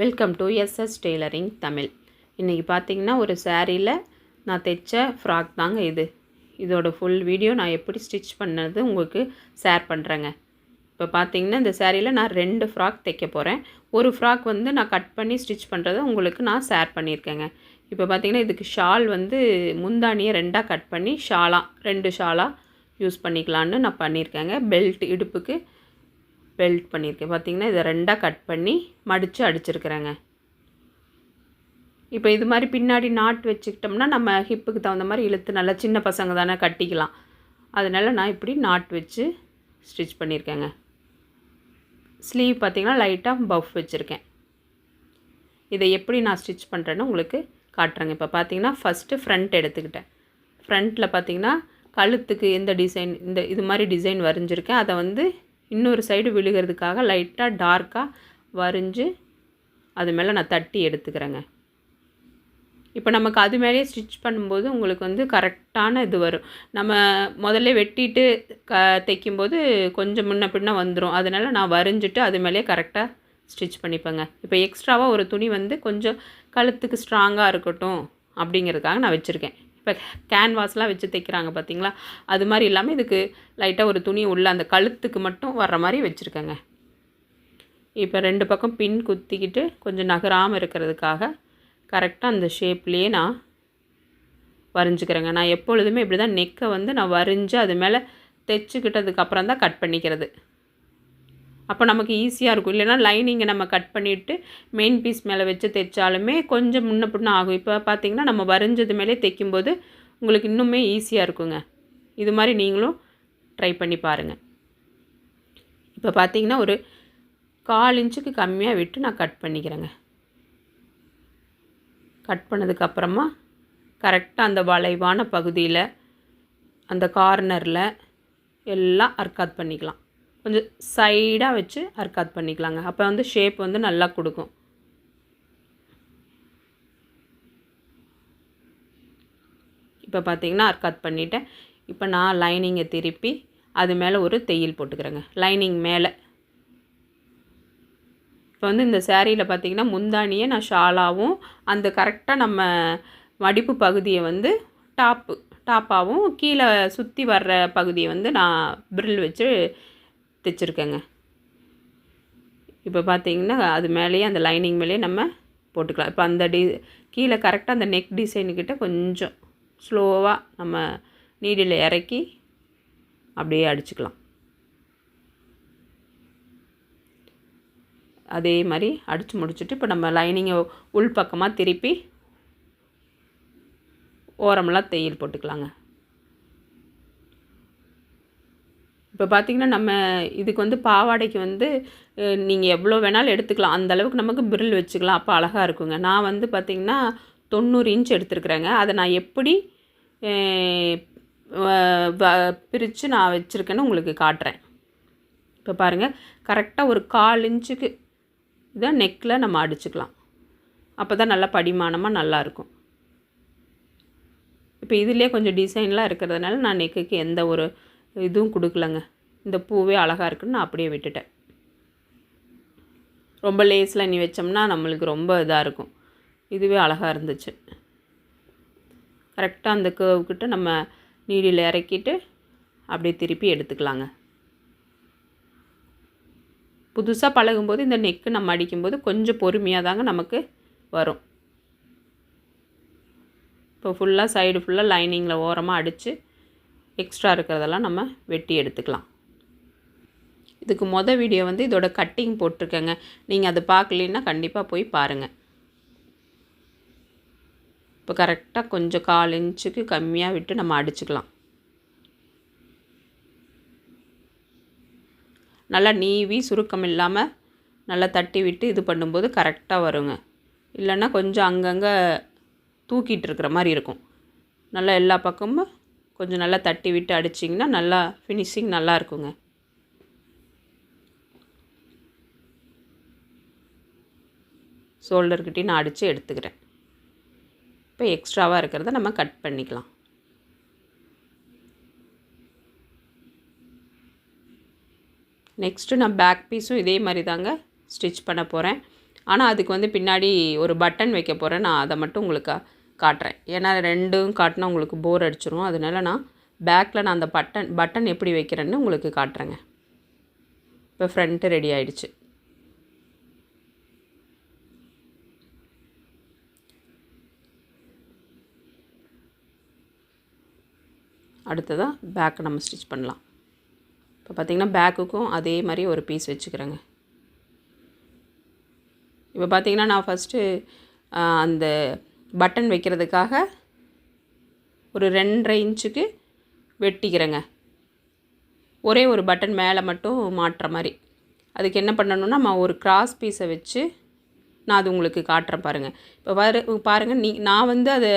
Welcome to SS tailoring Tamil இன்றைக்கி பார்த்தீங்கன்னா ஒரு சாரியில் நான் தைச்ச ஃப்ராக் தாங்க இது. இதோட ஃபுல் வீடியோ நான் எப்படி ஸ்டிச் பண்ணது உங்களுக்கு ஷேர் பண்ணுறேங்க இப்போ பார்த்தீங்கன்னா இந்த சாரியில் நான் ரெண்டு ஃப்ராக் தைக்க போகிறேன் ஒரு ஃப்ராக் வந்து நான் கட் பண்ணி ஸ்டிச் பண்ணுறதை உங்களுக்கு நான் ஷேர் பண்ணியிருக்கேங்க. இப்போ பார்த்தீங்கன்னா இதுக்கு ஷால் வந்து முந்தானியை ரெண்டாக கட் பண்ணி ஷாலாக ரெண்டு ஷாலாக யூஸ் பண்ணிக்கலான்னு நான் பண்ணியிருக்கேங்க. பெல்ட் இடுப்புக்கு பெல்ட் பண்ணியிருக்கேன். பார்த்திங்கன்னா இதை ரெண்டாக கட் பண்ணி மடித்து அடிச்சிருக்கிறேங்க. இப்போ இது மாதிரி பின்னாடி நாட் வச்சுக்கிட்டோம்னா நம்ம ஹிப்புக்கு தகுந்த மாதிரி இழுத்து நல்லா சின்ன பசங்க தானே கட்டிக்கலாம். அதனால் நான் இப்படி நாட் வச்சு ஸ்டிச் பண்ணியிருக்கேங்க. ஸ்லீவ் பார்த்திங்கன்னா லைட்டாக பஃப் வச்சுருக்கேன். இதை எப்படி நான் ஸ்டிச் பண்ணுறேன்னு உங்களுக்கு காட்டுறேங்க. இப்போ பார்த்தீங்கன்னா ஃபஸ்ட்டு ஃப்ரண்ட் எடுத்துக்கிட்டேன். ஃப்ரண்ட்டில் பார்த்தீங்கன்னா கழுத்துக்கு எந்த டிசைன் இந்த இது மாதிரி டிசைன் வரைஞ்சிருக்கேன். அதை வந்து இன்னொரு சைடு விழுகிறதுக்காக லைட்டாக டார்க்காக வரைஞ்சி அது மேலே நான் தட்டி எடுத்துக்கிறேங்க. இப்போ நமக்கு அது மேலேயே ஸ்டிச் பண்ணும்போது உங்களுக்கு வந்து கரெக்டான இது வரும். நம்ம முதல்ல வெட்டிட்டு க தைக்கும்போது கொஞ்சம் முன்ன பின்ன வந்துடும் அதனால் நான் வரைஞ்சிட்டு அது மேலேயே கரெக்டாக ஸ்டிச் பண்ணிப்பேங்க. இப்போ எக்ஸ்ட்ராவாக ஒரு துணி வந்து கொஞ்சம் கழுத்துக்கு ஸ்ட்ராங்காக இருக்கட்டும் அப்படிங்கிறதுக்காக நான் வச்சுருக்கேன். இப்போ கேன்வாஸ்லாம் வச்சு தைக்கிறாங்க பார்த்தீங்களா அது மாதிரி இல்லாமல் இதுக்கு லைட்டாக ஒரு துணி உள்ள அந்த கழுத்துக்கு மட்டும் வர்ற மாதிரி வச்சுருக்கேங்க. இப்போ ரெண்டு பக்கம் பின் குத்திக்கிட்டு கொஞ்சம் நகராமல் இருக்கிறதுக்காக கரெக்டாக அந்த ஷேப்லேயே நான் வரைஞ்சிக்கிறேங்க. நான் எப்பொழுதுமே இப்படி தான் நெக்கை வந்து நான் வரைஞ்சி அது மேலே தைச்சிக்கிட்டதுக்கப்புறம் தான் கட் பண்ணிக்கிறது. அப்போ நமக்கு ஈஸியாக இருக்கும். இல்லைனா லைனிங்கை நம்ம கட் பண்ணிவிட்டு மெயின் பீஸ் மேலே வச்சு தைச்சாலுமே கொஞ்சம் முன்ன பின்ன ஆகும். இப்போ பார்த்தீங்கன்னா நம்ம வரைஞ்சது மேலே தைக்கும்போது உங்களுக்கு இன்னுமே ஈஸியாக இருக்குங்க. இது மாதிரி நீங்களும் ட்ரை பண்ணி பாருங்கள் இப்போ பார்த்தீங்கன்னா ஒரு கால் இன்ச்சுக்கு கம்மியாக விட்டு நான் கட் பண்ணிக்கிறேங்க. கட் பண்ணதுக்கப்புறமா கரெக்டாக அந்த வளைவான பகுதியில் அந்த கார்னரில் எல்லாம் அர்க்காத் பண்ணிக்கலாம். கொஞ்சம் சைடாக வச்சு அர்க்காத் பண்ணிக்கலாங்க. அப்போ வந்து ஷேப் வந்து நல்லா கொடுக்கும். இப்போ பார்த்தீங்கன்னா அர்க்காத் பண்ணிவிட்டேன் இப்போ நான் லைனிங்கை திருப்பி அது மேலே ஒரு தையல் போட்டுக்கிறேங்க. லைனிங் மேலே. இப்போ வந்து இந்த சேரீயில் பார்த்தீங்கன்னா முந்தானியை நான் ஷாலாகவும் அந்த கரெக்டாக நம்ம மடிப்பு பகுதியை வந்து டாப்பு டாப்பாகவும் கீழே சுற்றி வர்ற பகுதியை வந்து நான் பிரில் வச்சு தைச்சிருக்கேங்க. இப்போ பார்த்தீங்கன்னா அது மேலேயே அந்த லைனிங் மேலேயே நம்ம போட்டுக்கலாம். இப்போ அந்த டி கீழே கரெக்டாக அந்த நெக் டிசைனுக்கிட்ட கொஞ்சம் ஸ்லோவாக நம்ம நீடியில் இறக்கி அப்படியே அடிச்சுக்கலாம். அதே மாதிரி அடித்து முடிச்சுட்டு இப்போ நம்ம லைனிங்கை உள் பக்கமாக திருப்பி ஓரமெல்லாம் தையல் போட்டுக்கலாங்க. இப்போ பார்த்திங்கன்னா நம்ம இதுக்கு வந்து பாவாடைக்கு வந்து நீங்கள் எவ்வளோ வேணாலும் எடுத்துக்கலாம். அந்த அளவுக்கு நமக்கு பிரில் வச்சுக்கலாம். அப்போ அழகாக இருக்குங்க. நான் வந்து பார்த்திங்கன்னா தொண்ணூறு இன்ச் எடுத்துருக்குறேங்க. அதை நான் எப்படி பிரித்து நான் வச்சுருக்கேன்னு உங்களுக்கு காட்டுறேன். இப்போ பாருங்கள் கரெக்டாக ஒரு கால் இன்ச்சுக்கு இதை நெக்கில் நம்ம அடிச்சுக்கலாம். அப்போ தான் நல்லா படிமானமாக நல்லாயிருக்கும் இப்போ இதுலேயே கொஞ்சம் டிசைன்லாம் இருக்கிறதுனால நான் நெக்குக்கு எந்த ஒரு இதுவும் கொடுக்கலங்க. இந்த பூவே அழகாக இருக்குன்னு நான் அப்படியே விட்டுட்டேன். ரொம்ப லேஸில் நீ வச்சோம்னா நம்மளுக்கு ரொம்ப இதாக இருக்கும். இதுவே அழகாக இருந்துச்சு. கரெக்டாக அந்த கேவ்கிட்ட நம்ம நீடியில் இறக்கிட்டு அப்படியே திருப்பி எடுத்துக்கலாங்க. புதுசாக பழகும்போது இந்த நெக்கு நம்ம அடிக்கும்போது கொஞ்சம் பொறுமையாக தாங்க நமக்கு வரும். இப்போ ஃபுல்லாக சைடு ஃபுல்லாக லைனிங்கில் ஓரமாக அடித்து எக்ஸ்ட்ரா இருக்கிறதெல்லாம் நம்ம வெட்டி எடுத்துக்கலாம். இதுக்கு மொதல் வீடியோ வந்து இதோட கட்டிங் போட்டிருக்கேங்க. நீங்கள் அதை பார்க்கலன்னா கண்டிப்பாக போய் பாருங்கள் இப்போ கரெக்டாக கொஞ்சம் கால் இன்ச்சுக்கு கம்மியாக விட்டு நம்ம அடிச்சுக்கலாம். நல்லா நீவி சுருக்கம் இல்லாமல் நல்லா தட்டி விட்டு இது பண்ணும்போது கரெக்டாக வருங்க. இல்லைன்னா கொஞ்சம் அங்கங்கே தூக்கிட்டு இருக்கிற மாதிரி இருக்கும். நல்லா எல்லா பக்கமும் கொஞ்சம் நல்லா தட்டி விட்டு அடிச்சிங்கன்னா நல்லா ஃபினிஷிங் நல்லா இருக்குங்க. ஷோல்டர்கிட்டையும் நான் அடித்து எடுத்துக்கிறேன். இப்போ எக்ஸ்ட்ராவாக இருக்கிறத நம்ம கட் பண்ணிக்கலாம். நெக்ஸ்ட்டு நான் பேக் பீஸும் இதே மாதிரி தாங்க ஸ்டிச் பண்ண போகிறேன் ஆனால் அதுக்கு வந்து பின்னாடி ஒரு பட்டன் வைக்க போகிறேன் நான் அதை மட்டும் உங்களுக்கு காட்டுறேன். ஏன்னா ரெண்டும் காட்டினா உங்களுக்கு போர் அடிச்சிரும். அதனால நான் பேக்கில் நான் அந்த பட்டன் பட்டன் எப்படி வைக்கிறேன்னு உங்களுக்கு காட்டுறேங்க. இப்போ ஃப்ரண்ட்டு ரெடி ஆயிடுச்சு. அடுத்ததாக பேக்கை நம்ம ஸ்டிச் பண்ணலாம். இப்போ பார்த்திங்கன்னா பேக்குக்கும் அதே மாதிரி ஒரு பீஸ் வச்சுக்கிறேங்க. இப்போ பார்த்தீங்கன்னா நான் ஃபஸ்ட்டு அந்த பட்டன் வைக்கிறதுக்காக ஒரு ரெண்டரை இன்ச்சுக்கு வெட்டிக்கிறேங்க. ஒரே ஒரு பட்டன் மேலே மட்டும் மாட்டுற மாதிரி. அதுக்கு என்ன பண்ணணும்னா நம்ம ஒரு கிராஸ் பீஸை வச்சு நான் அது உங்களுக்கு காட்டுறேன் பாருங்கள் இப்போ பாரு பாருங்கள் நீ நான் வந்து அதை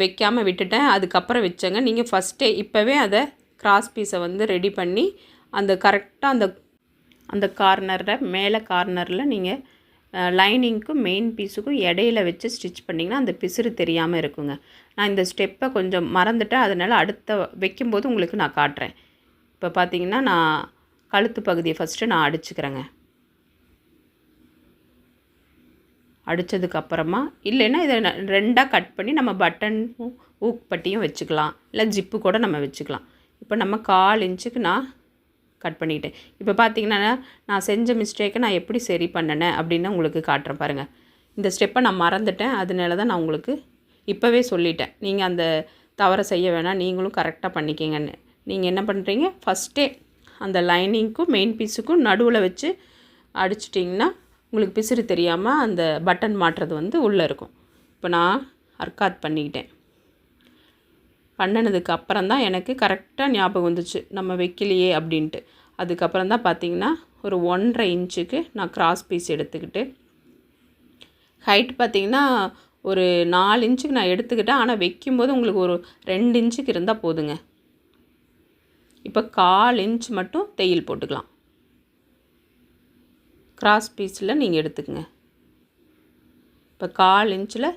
வைக்காமல் விட்டுட்டேன். அதுக்கப்புறம் வச்சேங்க. நீங்கள் ஃபஸ்ட்டே இப்போவே அதை கிராஸ் பீஸை வந்து ரெடி பண்ணி அந்த கரெக்டாக அந்த அந்த கார்னரில் மேலே கார்னரில் நீங்கள் லைனிங்க்கும் மெயின் பீஸுக்கும் இடையில வச்சு ஸ்டிச் பண்ணிங்கன்னா அந்த பிசுறு தெரியாமல் இருக்குங்க. நான் இந்த ஸ்டெப்பை கொஞ்சம் மறந்துட்டேன். அதனால் அடுத்த வைக்கும்போது உங்களுக்கு நான் காட்டுறேன். இப்போ பார்த்தீங்கன்னா நான் கழுத்து பகுதியை ஃபஸ்ட்டு நான் அடிச்சுக்கிறேங்க. அடித்ததுக்கு அப்புறமா இல்லைன்னா இதை ரெண்டாக கட் பண்ணி நம்ம பட்டன் ஊக் பட்டியும் வச்சுக்கலாம். இல்லை ஜிப்பு கூட நம்ம வச்சுக்கலாம். இப்போ நம்ம கால் இன்ச்சுக்கு நான் கட் பண்ணிக்கிட்டேன் இப்போ பார்த்தீங்கன்னா நான் செஞ்ச மிஸ்டேக்கை நான் எப்படி சரி பண்ணினேன் அப்படின்னு உங்களுக்கு காட்டுறேன் பாருங்கள் இந்த ஸ்டெப்பை நான் மறந்துட்டேன். அதனால தான் நான் உங்களுக்கு இப்போவே சொல்லிட்டேன். நீங்கள் அந்த தவறை செய்ய வேணாம். நீங்களும் கரெக்டாக பண்ணிக்கிங்கன்னு. நீங்கள் என்ன பண்ணுறீங்க ஃபஸ்ட்டே அந்த லைனிங்க்கும் மெயின் பீஸுக்கும் நடுவில் வச்சு அடிச்சிட்டிங்கன்னா உங்களுக்கு பிசிறு தெரியாமல் அந்த பட்டன் மாட்டுறது வந்து உள்ளே இருக்கும். இப்போ நான் அர்க்காத் பண்ணிக்கிட்டேன். பண்ணினதுக்கு அப்புறம் தான் எனக்கு கரெக்டாக ஞாபகம் வந்துச்சு. நம்ம வைக்கலையே அப்படின்ட்டு. அதுக்கப்புறம் தான் பார்த்தீங்கன்னா ஒரு ஒன்றரை இன்ச்சுக்கு நான் கிராஸ் பீஸ் எடுத்துக்கிட்டு ஹைட் பார்த்திங்கன்னா ஒரு நாலு இன்ச்சுக்கு நான் எடுத்துக்கிட்டேன். ஆனால் வைக்கும்போது உங்களுக்கு ஒரு ரெண்டு இன்ச்சுக்கு இருந்தால் போதுங்க. இப்போ கால் இன்ச் மட்டும் தையல் போட்டுக்கலாம். கிராஸ் பீஸில் நீங்கள் எடுத்துக்கங்க. இப்போ கால் இன்ச்சில்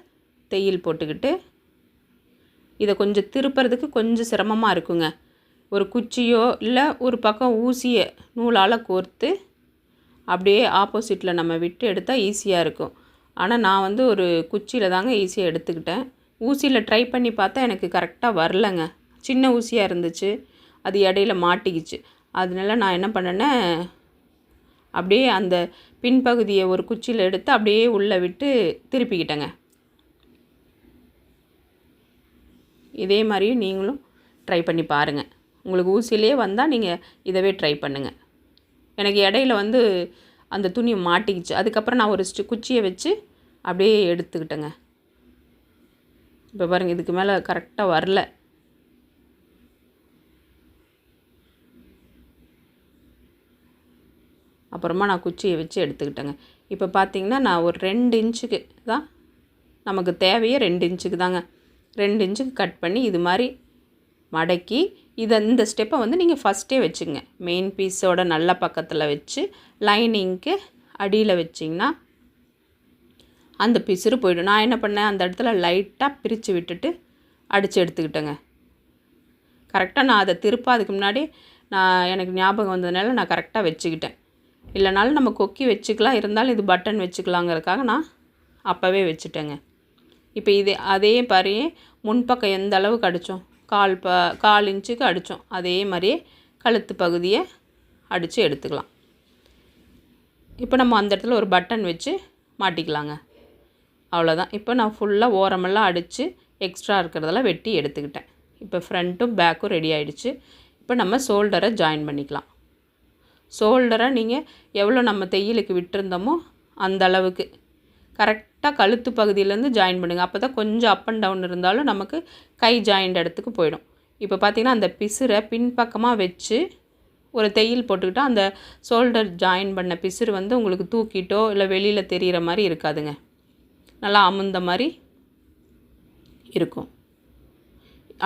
தையல் போட்டுக்கிட்டு இதை கொஞ்சம் திருப்புறதுக்கு கொஞ்சம் சிரமமாக இருக்குங்க. ஒரு குச்சியோ இல்லை ஒரு பக்கம் ஊசியை நூலால் கோர்த்து அப்படியே ஆப்போசிட்டில் நம்ம விட்டு எடுத்தால் ஈஸியாக இருக்கும். ஆனால் நான் வந்து ஒரு குச்சியில் தாங்க ஈஸியாக எடுத்துக்கிட்டேன். ஊசியில் ட்ரை பண்ணி பார்த்தா எனக்கு கரெக்டாக வரலங்க. சின்ன ஊசியாக இருந்துச்சு. அது இடையில மாட்டிக்கிச்சு. அதனால நான் என்ன பண்ணேன்னா அப்படியே அந்த பின்பகுதியை ஒரு குச்சியில் எடுத்து அப்படியே உள்ளே விட்டு திருப்பிக்கிட்டேங்க. இதே மாதிரியும் நீங்களும் ட்ரை பண்ணி பாருங்கள் உங்களுக்கு ஊசியிலே வந்தால் நீங்கள் இதவே ட்ரை பண்ணுங்கள் எனக்கு இடையில வந்து அந்த துணி மாட்டிக்கிச்சு. அதுக்கப்புறம் நான் ஒரு ஸ்டி குச்சியை வச்சு அப்படியே எடுத்துக்கிட்டேங்க. இப்போ பாருங்கள் இதுக்கு மேலே கரெக்டாக வரல. அப்புறமா நான் குச்சியை வச்சு எடுத்துக்கிட்டேங்க. இப்போ பார்த்தீங்கன்னா நான் ஒரு ரெண்டு இன்ச்சுக்கு தான் நமக்கு தேவையே ரெண்டு இன்ச்சுக்கு தாங்க. ரெண்டு இன்ச்சுக்கு கட் பண்ணி இது மாதிரி மடக்கி இதை இந்த ஸ்டெப்பை வந்து நீங்கள் ஃபஸ்ட்டே வச்சுங்க. மெயின் பீஸோட நல்ல பக்கத்தில் வச்சு லைனிங்க்கு அடியில் வச்சிங்கன்னா அந்த பிசுறு போயிடும். நான் என்ன பண்ணேன்? அந்த இடத்துல லைட்டாக பிரித்து விட்டுட்டு அடித்து எடுத்துக்கிட்டேங்க. கரெக்டாக நான் அதை திருப்ப அதுக்கு முன்னாடி நான் எனக்கு ஞாபகம் வந்ததுனால நான் கரெக்டாக வச்சுக்கிட்டேன். இல்லைனாலும் நம்ம கொக்கி வச்சுக்கலாம். இருந்தாலும் இது பட்டன் வச்சுக்கலாங்கிறதுக்காக நான் அப்போவே வச்சுட்டேங்க. இப்போ இதே அதே மாதிரி முன்பக்கம் எந்த அளவுக்கு அடித்தோம் கால் ப கால் இன்ச்சுக்கு அடித்தோம் அதே மாதிரியே கழுத்து பகுதியை அடித்து எடுத்துக்கலாம். இப்போ நம்ம அந்த இடத்துல ஒரு பட்டன் வச்சு மாட்டிக்கலாங்க. அவ்வளோதான் இப்போ நான் ஃபுல்லாக ஓரமெல்லாம் அடித்து எக்ஸ்ட்ரா இருக்கிறதெல்லாம் வெட்டி எடுத்துக்கிட்டேன். இப்போ ஃப்ரண்ட்டும் பேக்கும் ரெடி ஆகிடுச்சு இப்போ நம்ம ஷோல்டரை ஜாயின் பண்ணிக்கலாம். ஷோல்டரை நீங்கள் எவ்வளோ நம்ம தையலுக்கு விட்டுருந்தோமோ அந்த அளவுக்கு. கரெக்ட் கரெக்டாக கழுத்து பகுதியிலேருந்து ஜாயின் பண்ணுங்கள் அப்போ தான் கொஞ்சம் அப் அண்ட் டவுன் இருந்தாலும் நமக்கு கை ஜாயிண்ட் இடத்துக்கு போயிடும். இப்போ பார்த்திங்கன்னா அந்த பிசுரை பின்பக்கமாக வச்சு ஒரு தையல் போட்டுக்கிட்டால் அந்த ஷோல்டர் ஜாயின் பண்ண பிசுறு வந்து உங்களுக்கு தூக்கிட்டோ இல்லை வெளியில் தெரிகிற மாதிரி இருக்காதுங்க. நல்லா அமுந்த மாதிரி இருக்கும்.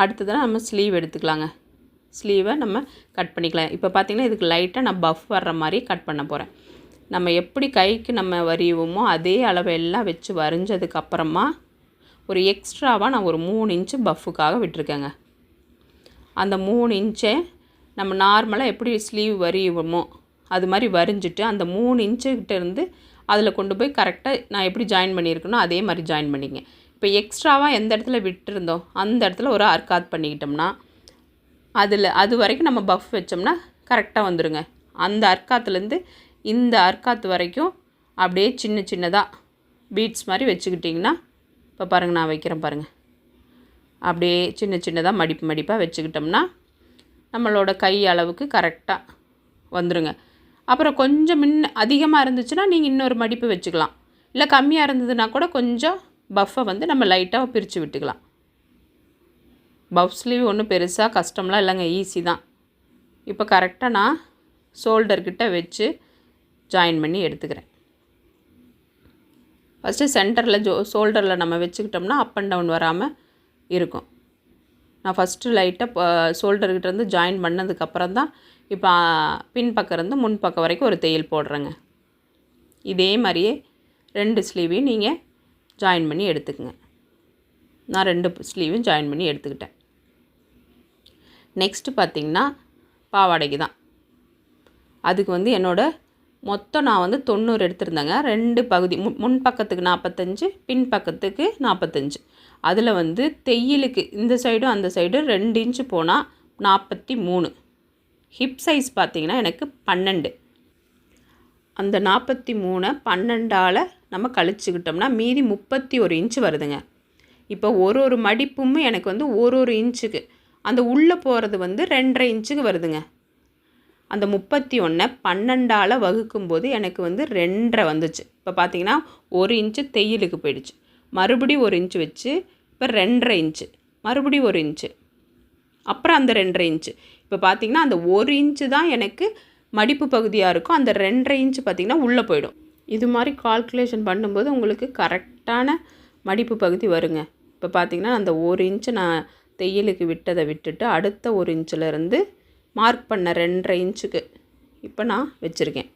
அடுத்ததாக நம்ம ஸ்லீவ் எடுத்துக்கலாங்க. ஸ்லீவை நம்ம கட் பண்ணிக்கலாம். இப்போ பார்த்தீங்கன்னா இதுக்கு லைட்டாக நான் பஃப் வர்ற மாதிரி கட் பண்ண போகிறேன் நம்ம எப்படி கைக்கு நம்ம வரையுவோமோ அதே அளவெல்லாம் வச்சு வரைஞ்சதுக்கு அப்புறமா ஒரு எக்ஸ்ட்ராவாக நான் ஒரு மூணு இன்ச்சு பஃபுக்காக விட்டுருக்கேங்க. அந்த மூணு இன்ச்சை நம்ம நார்மலாக எப்படி ஸ்லீவ் வரையுவோமோ அது மாதிரி வரைஞ்சிட்டு அந்த மூணு இன்ச்சுக்கிட்ட இருந்து அதில் கொண்டு போய் கரெக்டாக நான் எப்படி ஜாயின் பண்ணியிருக்கேனோ அதே மாதிரி ஜாயின் பண்ணிங்க. இப்போ எக்ஸ்ட்ராவாக எந்த இடத்துல விட்டுருந்தோம்? அந்த இடத்துல ஒரு அர்க்காத் பண்ணிக்கிட்டோம்னா அதில் அது வரைக்கும் நம்ம பஃப் வச்சோம்னா கரெக்டாக வந்துடுங்க அந்த அர்க்காத்துலேருந்து இந்த அர்க்காத்து வரைக்கும் அப்படியே சின்ன சின்னதாக பீட்ஸ் மாதிரி வச்சுக்கிட்டிங்கன்னா இப்போ பாருங்கள் நான் வைக்கிறேன் பாருங்கள் அப்படியே சின்ன சின்னதாக மடிப்பு மடிப்பாக வச்சுக்கிட்டோம்னா நம்மளோட கை அளவுக்கு கரெக்டாக வந்துடுங்க அப்புறம் கொஞ்சம் முன்ன அதிகமாக இருந்துச்சுன்னா நீங்கள் இன்னொரு மடிப்பு வச்சுக்கலாம். இல்லை கம்மியாக இருந்ததுன்னா கூட கொஞ்சம் பஃப்பை வந்து நம்ம லைட்டாக பிரித்து விட்டுக்கலாம். பஃப் ஸ்லீவ் ஒன்றும் பெருசாக கஷ்டம்லாம் இல்லைங்க ஈஸி தான். இப்போ கரெக்டாக நான் ஷோல்டர்கிட்ட வச்சு ஜாயின் பண்ணி எடுத்துக்கிறேன். ஃபஸ்ட்டு சென்டரில் ஜோ ஷோல்டரில் நம்ம வச்சுக்கிட்டோம்னா அப் அண்ட் டவுன் வராமல் இருக்கும். நான் ஃபஸ்ட்டு லைட்டாக ஷோல்டர்கிட்ட இருந்து ஜாயின் பண்ணதுக்கப்புறம் தான் இப்போ பின்பக்கம் இருந்து முன்பக்கம் வரைக்கும் ஒரு தையல் போடுறேங்க. இதே மாதிரியே ரெண்டு ஸ்லீவையும் நீங்கள் ஜாயின் பண்ணி எடுத்துக்கங்க. நான் ரெண்டு ஸ்லீவும் ஜாயின் பண்ணி எடுத்துக்கிட்டேன். நெக்ஸ்ட்டு பார்த்திங்கன்னா பாவாடைக்கு தான். அதுக்கு வந்து என்னோடய மொத்தம் நான் வந்து தொண்ணூறு எடுத்திருந்தேங்க. ரெண்டு பகுதி முன் முன் பக்கத்துக்கு நாற்பத்தஞ்சு பின் பக்கத்துக்கு நாற்பத்தஞ்சு அதில் வந்து தையலுக்கு இந்த சைடும் அந்த சைடும் ரெண்டு இன்ச்சு போனால் நாற்பத்தி மூணு. ஹிப் சைஸ் பார்த்திங்கன்னா எனக்கு பன்னெண்டு. அந்த நாற்பத்தி மூணை பன்னெண்டால் நம்ம கழிச்சுக்கிட்டோம்னா மீதி முப்பத்தி ஒரு இன்ச்சு வருதுங்க. இப்போ ஒரு ஒரு மடிப்புமே எனக்கு வந்து ஒரு ஒரு இன்ச்சுக்கு அந்த உள்ளே போகிறது வந்து ரெண்டரை இன்ச்சுக்கு வருதுங்க. அந்த முப்பத்தி ஒன்றை பன்னெண்டால் வகுக்கும்போது எனக்கு வந்து ரெண்டரை வந்துச்சு. இப்போ பார்த்தீங்கன்னா ஒரு இன்ச்சு தையலுக்கு போயிடுச்சு. மறுபடியும் ஒரு இன்ச்சு வச்சு இப்போ ரெண்டரை இன்ச்சு. மறுபடியும் ஒரு இன்ச்சு. அப்புறம் அந்த ரெண்டரை இன்ச்சு. இப்போ பார்த்தீங்கன்னா அந்த ஒரு இன்ச்சு தான் எனக்கு மடிப்பு பகுதியாக இருக்கும். அந்த ரெண்டரை இன்ச்சு பார்த்திங்கன்னா உள்ளே போயிடும். இது மாதிரி கால்குலேஷன் பண்ணும்போது உங்களுக்கு கரெக்டான மடிப்பு பகுதி வருங்க. இப்போ பார்த்திங்கன்னா அந்த ஒரு இன்ச்சு நான் தையலுக்கு விட்டதை விட்டுட்டு அடுத்த ஒரு இன்ச்சிலேருந்து மார்க் பண்ண ரெண்டரை இன்ச்சுக்கு இப்போ நான் வச்சுருக்கேன்.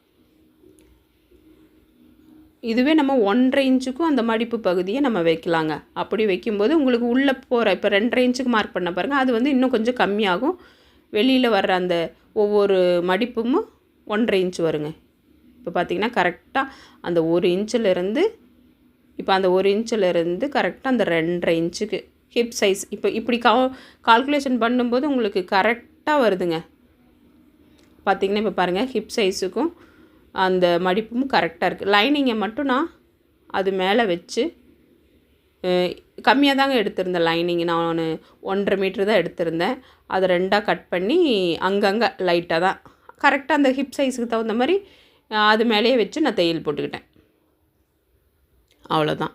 இதுவே நம்ம ஒன்றரை இன்ச்சுக்கும் அந்த மடிப்பு பகுதியை நம்ம வைக்கலாங்க. அப்படி வைக்கும்போது உங்களுக்கு உள்ளே போகிற இப்போ ரெண்டரை இன்ச்சுக்கு மார்க் பண்ண பாருங்கள் அது வந்து இன்னும் கொஞ்சம் கம்மியாகும். வெளியில் வர்ற அந்த ஒவ்வொரு மடிப்பும் ஒன்றரை இன்ச்சு வருங்க. இப்போ பார்த்திங்கன்னா கரெக்டாக அந்த ஒரு இன்ச்சிலேருந்து இப்போ அந்த ஒரு இன்ச்சிலேருந்து கரெக்டாக அந்த ரெண்டரை இன்ச்சுக்கு ஹிப் சைஸ். இப்போ இப்படி கா கால்குலேஷன் பண்ணும்போது உங்களுக்கு கரெக்டாக வருதுங்க. பார்த்திங்கன்னா இப்போ பாருங்கள் ஹிப் சைஸுக்கும் அந்த மடிப்பும் கரெக்டாக இருக்குது லைனிங்கை மட்டும் நான் அது மேலே வச்சு கம்மியாக தாங்க எடுத்திருந்தேன் லைனிங் நான் ஒன்றரை மீட்ரு தான் எடுத்திருந்தேன். அதை ரெண்டாக கட் பண்ணி அங்கங்கே லைட்டாக தான். கரெக்டாக அந்த ஹிப் சைஸுக்கு தகுந்த மாதிரி அது மேலேயே வச்சு நான் தையல் போட்டுக்கிட்டேன். அவ்வளோதான்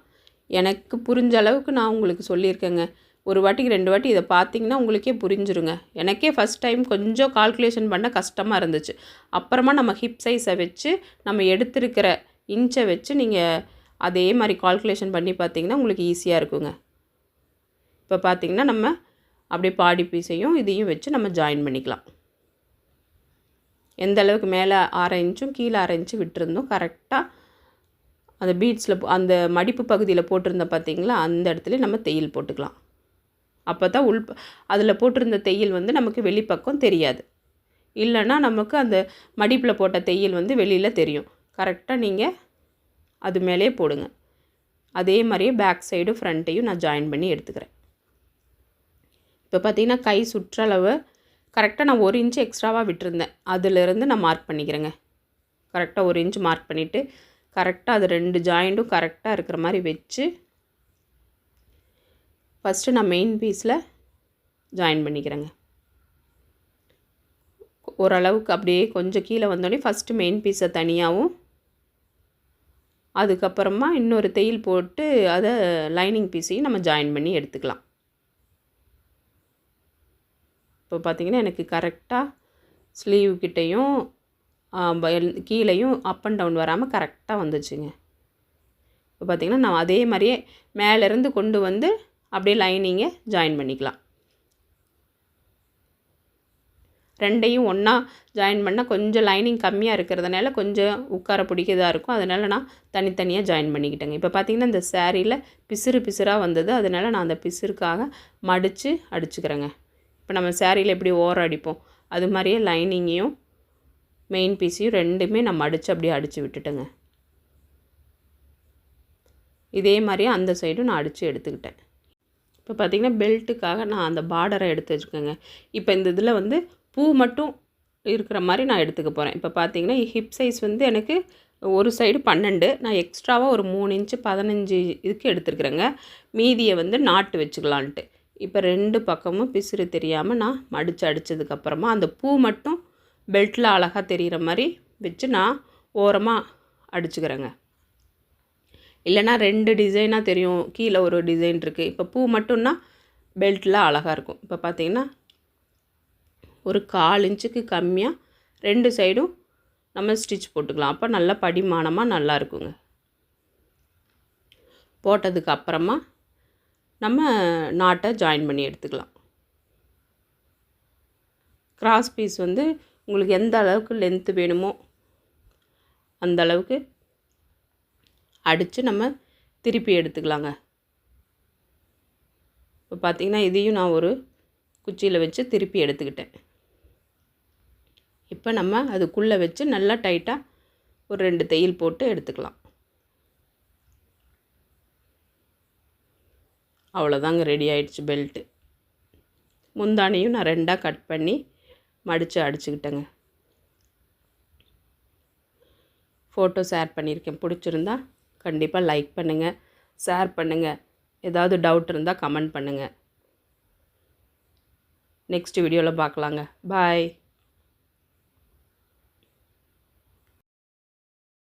எனக்கு புரிஞ்ச அளவுக்கு நான் உங்களுக்கு சொல்லியிருக்கேங்க. ஒரு வாட்டிக்கு ரெண்டு வாட்டி இதை பார்த்தீங்கன்னா உங்களுக்கே புரிஞ்சிருங்க. எனக்கே ஃபஸ்ட் டைம் கொஞ்சம் கால்குலேஷன் பண்ண கஷ்டமாக இருந்துச்சு. அப்புறமா நம்ம ஹிப் சைஸை வச்சு நம்ம எடுத்திருக்கிற இன்ச்சை வச்சு நீங்கள் அதே மாதிரி கால்குலேஷன் பண்ணி பார்த்தீங்கன்னா உங்களுக்கு ஈஸியாக இருக்குங்க. இப்போ பார்த்தீங்கன்னா நம்ம அப்படியே பாடி பீஸையும் இதையும் வச்சு நம்ம ஜாயின் பண்ணிக்கலாம். எந்த அளவுக்கு மேலே அரை இன்ச்சும் கீழே அரை இன்ச்சு விட்டுருந்தோம் கரெக்டாக அந்த பீட்ஸில் அந்த மடிப்பு பகுதியில் போட்டிருந்த பார்த்தீங்களா அந்த இடத்துல நம்ம தையல் போட்டுக்கலாம். அப்போ தான் உள் அதில் போட்டிருந்த தையல் வந்து நமக்கு வெளிப்பக்கம் தெரியாது. இல்லைன்னா நமக்கு அந்த மடிப்பில் போட்ட தையல் வந்து வெளியில் தெரியும். கரெக்டாக நீங்கள் அது மேலே போடுங்க. அதே மாதிரியே பேக் சைடும் ஃப்ரண்ட்டையும் நான் ஜாயின் பண்ணி எடுத்துக்கிறேன். இப்போ பார்த்தீங்கன்னா கை சுற்றளவு கரெக்டாக நான் ஒரு இன்ச்சு எக்ஸ்ட்ராவாக விட்டுருந்தேன். அதிலிருந்து நான் மார்க் பண்ணிக்கிறேங்க. கரெக்டாக ஒரு இன்ச்சு மார்க் பண்ணிவிட்டு கரெக்டாக அது ரெண்டு ஜாயிண்ட்டும் கரெக்டாக இருக்கிற மாதிரி வச்சு ஃபஸ்ட்டு நான் மெயின் பீஸில் ஜாயின் பண்ணிக்கிறேங்க. ஓரளவுக்கு அப்படியே கொஞ்சம் கீழே வந்தோடனே ஃபஸ்ட்டு மெயின் பீஸை தனியாகவும் அதுக்கப்புறமா இன்னொரு தையல் போட்டு அதை லைனிங் பீஸையும் நம்ம ஜாயின் பண்ணி எடுத்துக்கலாம். இப்போ பார்த்திங்கன்னா எனக்கு கரெக்டாக ஸ்லீவ் கிட்டேயும் கீழேயும் அப் அண்ட் டவுன் வராமல் கரெக்டாக வந்துச்சுங்க. இப்போ பார்த்திங்கன்னா நான் அதே மாதிரியே மேலேருந்து கொண்டு வந்து அப்படியே லைனிங்கை ஜாயின் பண்ணிக்கலாம். ரெண்டையும் ஒன்றா ஜாயின் பண்ணால் கொஞ்சம் லைனிங் கம்மியாக இருக்கிறதுனால கொஞ்சம் உட்கார பிடிக்கதாக இருக்கும். அதனால் நான் தனித்தனியாக ஜாயின் பண்ணிக்கிட்டேங்க. இப்போ பார்த்திங்கன்னா இந்த சேரீயில் பிசுறு பிசுறாக வந்தது. அதனால் நான் அந்த பிசுறுக்காக மடித்து அடிச்சுக்கிறேங்க. இப்போ நம்ம சேரீயில் எப்படி ஓரம் அடிப்போம்? அது மாதிரியே லைனிங்கையும் மெயின் பீஸையும் ரெண்டுமே நான் மடித்து அப்படியே அடித்து விட்டுட்டேங்க. இதே மாதிரியே அந்த சைடும் நான் அடித்து எடுத்துக்கிட்டேன். இப்போ பார்த்திங்கன்னா பெல்ட்டுக்காக நான் அந்த பார்டரை எடுத்து வச்சுக்கோங்க. இப்போ இந்த இதில் வந்து பூ மட்டும் இருக்கிற மாதிரி நான் எடுத்துக்க போகிறேன் இப்போ பார்த்தீங்கன்னா ஹிப் சைஸ் வந்து எனக்கு ஒரு சைடு பன்னெண்டு நான் எக்ஸ்ட்ராவாக ஒரு மூணு இன்ச்சு பதினஞ்சு இதுக்கு எடுத்துருக்குறேங்க. மீதியை வந்து நாட்டு வச்சுக்கலான்ட்டு. இப்போ ரெண்டு பக்கமும் பிசுறு தெரியாமல் நான் மடித்து அடித்ததுக்கப்புறமா அந்த பூ மட்டும் பெல்ட்டில் அழகாக தெரிகிற மாதிரி வச்சு நான் ஓரமாக அடிச்சுக்கிறேங்க. இல்லைனா ரெண்டு டிசைனாக தெரியும். கீழே ஒரு டிசைன் இருக்குது இப்போ பூ மட்டும்னா பெல்ட்டில் அழகாக இருக்கும். இப்போ பார்த்தீங்கன்னா ஒரு கால் இன்ச்சுக்கு கம்மியாக ரெண்டு சைடும் நம்ம ஸ்டிச் போட்டுக்கலாம். அப்போ நல்லா படிமானமாக நல்லா இருக்குங்க. போட்டதுக்கு அப்புறமா நம்ம நாட்டை ஜாயின் பண்ணி எடுத்துக்கலாம். கிராஸ் பீஸ் வந்து உங்களுக்கு எந்த அளவுக்கு லென்த்து வேணுமோ அந்த அளவுக்கு அடித்து நம்ம திருப்பி எடுத்துக்கலாங்க. இப்போ பார்த்திங்கன்னா இதையும் நான் ஒரு குச்சியில் வச்சு திருப்பி எடுத்துக்கிட்டேன். இப்போ நம்ம அதுக்குள்ளே வச்சு நல்லா டைட்டாக ஒரு ரெண்டு தையல் போட்டு எடுத்துக்கலாம். அவ்வளோதாங்க ரெடி ஆயிடுச்சு பெல்ட்டு. முந்தானையும் நான் ரெண்டாக கட் பண்ணி மடித்து அடிச்சுக்கிட்டேங்க. ஃபோட்டோ ஷேர் பண்ணியிருக்கேன். பிடிச்சிருந்தா கண்டிப்பாக லைக் பண்ணுங்கள் ஷேர் பண்ணுங்கள் ஏதாவது டவுட் இருந்தால் கமெண்ட் பண்ணுங்கள் நெக்ஸ்ட் வீடியோவில் பார்க்கலாங்க. பாய்